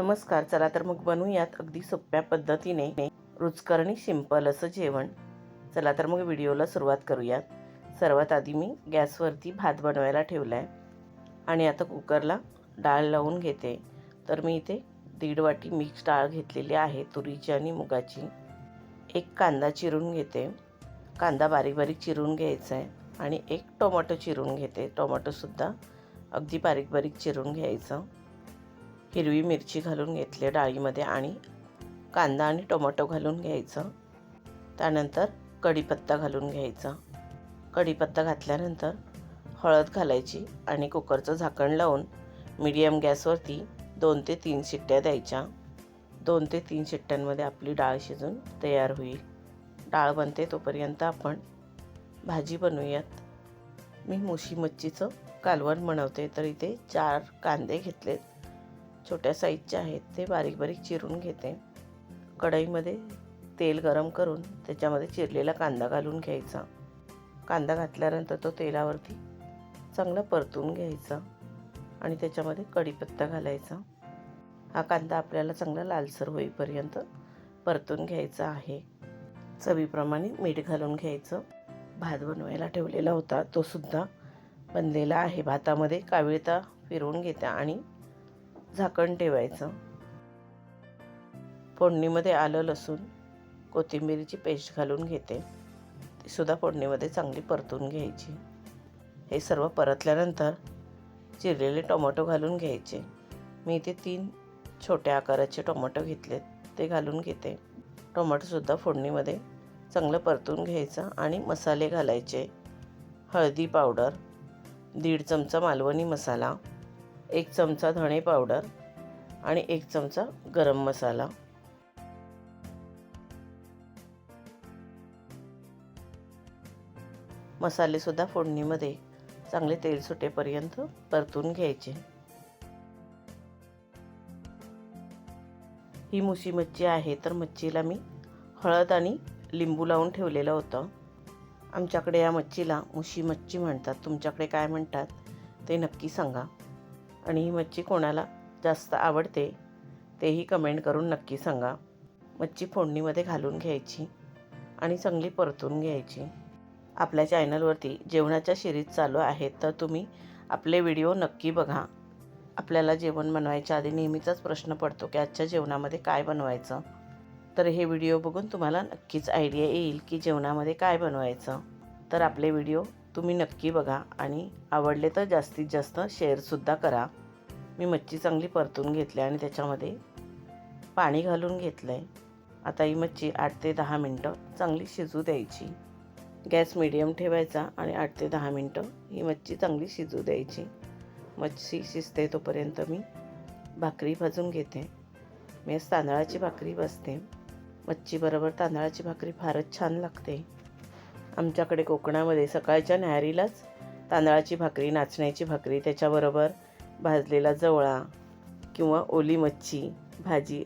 नमस्कार चला तर मग बनवूयात अगदी सोप्या पद्धतीने रुचकर आणि सिंपल असं जेवण. चला तर मग व्हिडिओला सुरुवात करूयात. सर्वात आधी मी गॅसवरती भात बनवायला ठेवला आहे आणि आता कुकरला डाळ लावून घेते. तर मी इथे दीड वाटी मिक्स डाळ घेतलेली आहे तुरीची आणि मुगाची. एक कांदा चिरून घेते. कांदा बारीक बारीक चिरून घ्यायचा आहे आणि एक टोमॅटो चिरून घेते. टोमॅटोसुद्धा अगदी बारीक बारीक चिरून घ्यायचं. हिरवी मिरची घालून घेतली डाळीमध्ये आणि कांदा आणि टोमॅटो घालून घ्यायचं. त्यानंतर कढीपत्ता घालून घ्यायचा. कढीपत्ता घातल्यानंतर हळद घालायची आणि कुकरचं झाकण लावून मीडियम गॅसवरती दोन ते तीन शिट्ट्या द्यायच्या. दोन ते तीन शिट्ट्यांमध्ये आपली डाळ शिजून तयार होईल. डाळ बनते तोपर्यंत आपण भाजी बनवूयात. मी मुशी मच्छीचं कालवण बनवते तर इथे चार कांदे घेतलेत. छोट्या साईजचे आहेत ते बारीक बारीक चिरून घेते. कढईमध्ये तेल गरम करून त्याच्यामध्ये चिरलेला कांदा घालून घ्यायचा. कांदा घातल्यानंतर तो तेलावरती चांगला परतून घ्यायचा आणि त्याच्यामध्ये कढीपत्ता घालायचा. हा कांदा आपल्याला चांगला लालसर होईपर्यंत परतून घ्यायचा आहे. चवीप्रमाणे मीठ घालून घ्यायचं. भात बनवायला ठेवलेला होता तो सुद्धा बनलेला आहे. भातामध्ये काविळता फिरवून घेते आणि झाकण ठेवायचं. फोडणीमध्ये आलं लसूण कोथिंबीरीची पेस्ट घालून घेते. तीसुद्धा फोडणीमध्ये चांगली परतून घ्यायची. हे सर्व परतल्यानंतर चिरलेले टोमॅटो घालून घ्यायचे. मी इथे तीन छोट्या आकाराचे टोमॅटो घेतलेत ते घालून घेते. टोमॅटोसुद्धा फोडणीमध्ये चांगलं परतून घ्यायचं आणि मसाले घालायचे. हळदी पावडर दीड चमचा मालवणी मसाला एक चमचा धणे पावडर आणि एक चमचा गरम मसाला. मसालेसुद्धा फोडणीमध्ये चांगले तेल सुटेपर्यंत परतून घ्यायचे. ही मुशी मच्छी आहे तर मच्छीला मी हळद आणि लिंबू लावून ठेवलेलं होतं. आमच्याकडे या मच्छीला मुशी मच्छी म्हणतात. तुमच्याकडे काय म्हणतात ते नक्की सांगा. आणि ही मच्छी कोणाला जास्त आवडते तेही कमेंट करून नक्की सांगा. मच्छी फोडणीमध्ये घालून घ्यायची आणि चांगली परतून घ्यायची. आपल्या चॅनलवरती जेवणाच्या सिरीज चालू आहेत तर तुम्ही आपले व्हिडिओ नक्की बघा. आपल्याला जेवण बनवायच्या आधी नेहमीचाच प्रश्न पडतो की आजच्या जेवणामध्ये काय बनवायचं? तर हे व्हिडिओ बघून तुम्हाला नक्कीच आयडिया येईल की जेवणामध्ये काय बनवायचं. तर आपले व्हिडिओ तुम्ही नक्की बघा आणि आवडले तर जास्तीत जास्त शेअरसुद्धा करा. मी मच्छी चांगली परतून घेतली आणि त्याच्यामध्ये पाणी घालून घेतलं आहे आता ही मच्छी आठ ते दहा मिनटं चांगली शिजू द्यायची. गॅस मिडियम ठेवायचा आणि आठ ते दहा मिनटं ही मच्छी चांगली शिजू द्यायची. मच्छी शिजते तोपर्यंत मी भाकरी भाजून घेते. मी आज तांदळाची भाकरी बसते मच्छीबरोबर तांदळाची भाकरी फारच छान लागते. आमच्याकडे कोकणामध्ये सकाळच्या न्याहारीलाच तांदळाची भाकरी नाचण्याची भाकरी त्याच्याबरोबर भाजलेला जवळा किंवा ओली मच्छी भाजी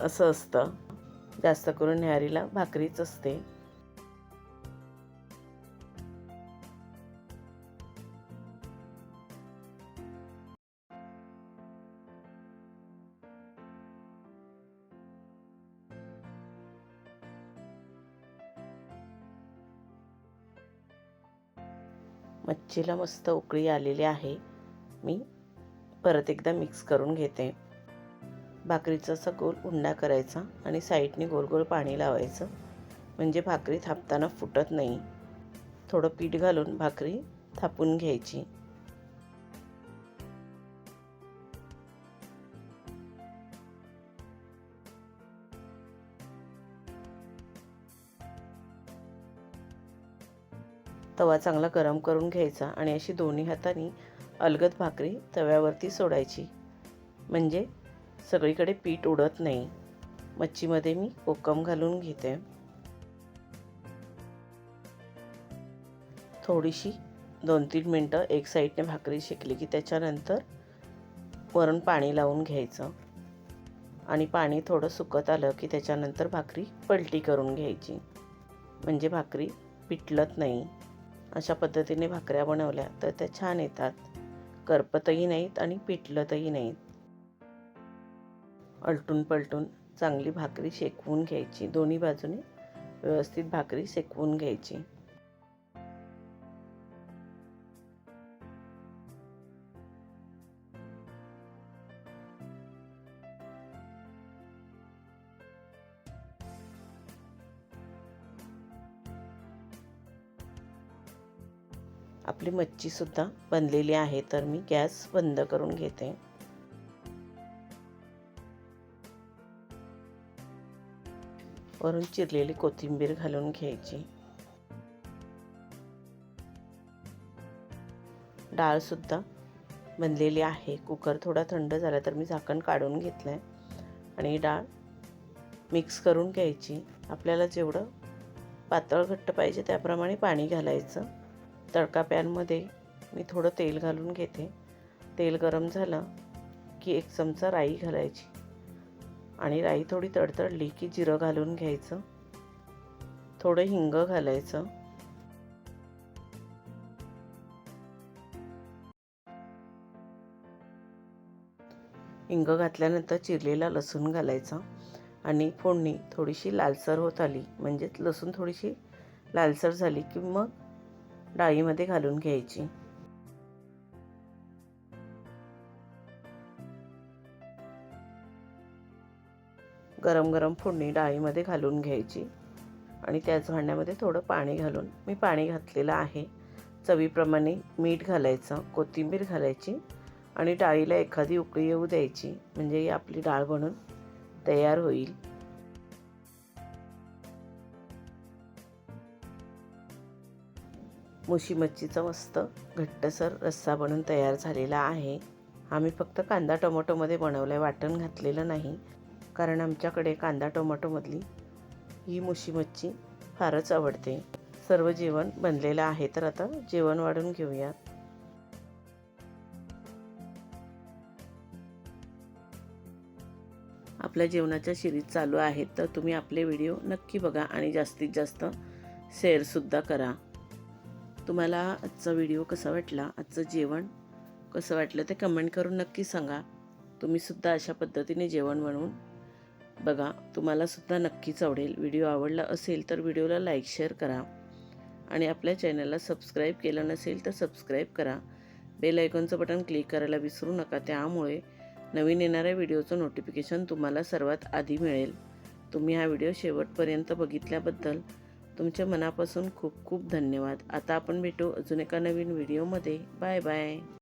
असं असतं. जास्त करून न्याहारीला भाकरीच असते. मच्छीला मस्त उकळी आलेली आहे. मी परत एकदा मिक्स करून घेते. भाकरीचा असा गोल उंडा करायचा आणि साईडने गोल गोल पाणी लावायचं. म्हणजे भाकरी थापताना फुटत नाही. थोडं पीठ घालून भाकरी थापून घ्यायची. तवा चांगला गरम करून घ्यायचा आणि अशी दोन्ही हातांनी अलगद भाकरी तव्यावरती सोडायची. म्हणजे सगळीकडे पीठ उडत नाही. मच्छीमध्ये मी कोकम घालून घेते. थोडीशी दोन तीन मिनटं एक साईडने भाकरी शेकली की त्याच्यानंतर वरून पाणी लावून घ्यायचं. आणि पाणी थोडं सुकत आलं की त्याच्यानंतर भाकरी पलटी करून घ्यायची. म्हणजे भाकरी पिटलत नाही. अशा पद्धतीने भाकऱ्या बनवल्या तर त्या छान येतात. करपतही नाहीत आणि पिटलतही नाहीत. अलटून पलटून चांगली भाकरी शेकवून घ्यायची. दोन्ही बाजूने व्यवस्थित भाकरी शेकवून घ्यायची. आपली मच्छीसुद्धा बनलेली आहे तर मी गॅस बंद करून घेते. वरून चिरलेली कोथिंबीर घालून घ्यायची. डाळसुद्धा बनलेली आहे. कुकर थोडा थंड झाला तर मी झाकण काढून घेतलं आहे आणि डाळ मिक्स करून घ्यायची. आपल्याला जेवढं पातळ घट्ट पाहिजे त्याप्रमाणे पाणी घालायचं. तडका पॅनमध्ये मी थोडं तेल घालून घेते. तेल गरम झालं की एक चमचा राई घालायची आणि राई थोडी तडतडली की जिरं घालून घ्यायचं. थोडं हिंग घालायचं. हिंग घातल्यानंतर चिरलेला लसूण घालायचा आणि फोडणी थोडीशी लालसर होत आली. म्हणजेच लसूण थोडीशी लालसर झाली की मग डाळीमध्ये घालून घ्यायची. गरम गरम फोडणी डाळीमध्ये घालून घ्यायची. आणि त्याच भांड्यामध्ये थोडं पाणी घालून मी पाणी घातलेलं आहे. चवीप्रमाणे मीठ घालायचं कोथिंबीर घालायची आणि डाळीला एखादी उकळी येऊ द्यायची. म्हणजे ही आपली डाळ बनून तयार होईल. मुशी मच्छीचं मस्त घट्टसर रस्सा बनून तयार झालेला आहे. आम्ही फक्त कांदा टोमॅटोमध्ये बनवलं आहे वाटण घातलेलं नाही. कारण आमच्याकडे कांदा टोमॅटोमधली ही मुशी मच्छी फारच आवडते. सर्व जेवण बनलेलं आहे तर आता जेवण वाढून घेऊयात. आपल्या जेवणाच्या शिरीत चालू आहेत तर तुम्ही आपले व्हिडिओ नक्की बघा आणि जास्तीत जास्त शेअरसुद्धा करा. तुम्हाला आजचा व्हिडिओ कसा वाटला? आजचं जेवण कसं वाटलं ते कमेंट करून नक्की सांगा. तुम्हीसुद्धा अशा पद्धतीने जेवण बनवून बघा. तुम्हालासुद्धा नक्कीच आवडेल. व्हिडिओ आवडला असेल तर व्हिडिओला लाईक शेअर करा. आणि आपल्या चॅनलला सबस्क्राईब केलं नसेल तर सबस्क्राईब करा. बेल आयकॉनचं बटन क्लिक करायला विसरू नका. त्यामुळे नवीन येणाऱ्या व्हिडिओचं नोटिफिकेशन तुम्हाला सर्वात आधी मिळेल. तुम्ही हा व्हिडिओ शेवटपर्यंत बघितल्याबद्दल तुमच्या मनापासून खूप खूप धन्यवाद. आता आपण भेटू अजून एका नवीन व्हिडिओमध्ये. Bye bye.